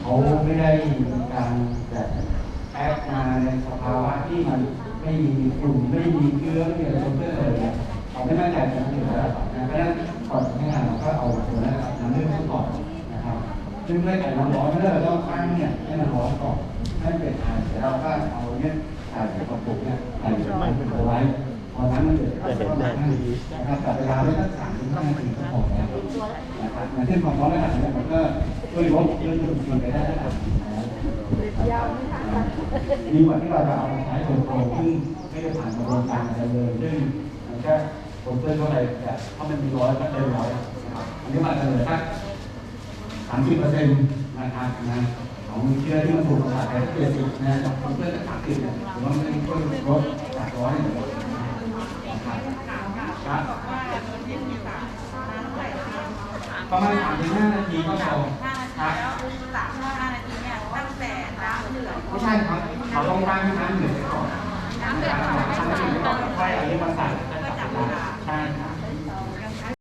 เขาไม่ได้มีการแบบแอปมาในสภาวะที่มันไม่มีกลุ่มไม่มีเกลือไม่มีอะไรเพื่อนเลยเนี่ยเราไม่มั่นใจตรงนั้นอยู่แล้วนะเพราะฉะนั้นก่อนให้งานเราก็เอาตัวนั้นมาเรื่องซะก่อนนะครับ ซึ่งเมื่อไก่มันร้อนเมื่อเราต้องตั้งเนี่ยให้มันร้อนก่อนให้มันเป็นทานเสร็จเราก็เอาเนี่ยใส่กระปุกเนี่ยใส่เอาไว้พอน้ำมันเดือดก็ประมาณนั้นนะครับแต่เวลาไม่ต้องสามถึงห้านาทีก็พอแล้วนะ อย่างเช่นความร้อนระดับเนี้มันก็ช่วยลดเรื่องจุดเกินไปได้ระดับหนึ่งแล้วดีกว่าที่เราจะเอามาใช้โดยตรงซึ่งไม่ได้ผ่านกระบวนการอะไรเลยซึ่งมันก็ผมเตือนเข้าไปแต่ถ้ามันมีร้อยก็เต็มร้อยนะครับอันนี้มันจะเหลือสักสามสิบเปอร์เซ็นต์นะครับนะของเชื้อที่มันถูกประสาทไปเจ็ดสิบนะของเพื่อนสามสิบเนี่ยผมว่ามันช่วยลดจากร้อยเนี่ยนะครับครับ ประมาณสามถึงห้านาทีก็พอครับสามห้านาทีเนี่ยตั้งแต่น้ำเดือดไม่ใช่ครับเราต้องตั้งให้น้ำเดือดไปก่อนน้ำเดือดก่อนน้ำเดือดไปก่อนค่อยเอาอันนี้มาใส่ใช่ครับ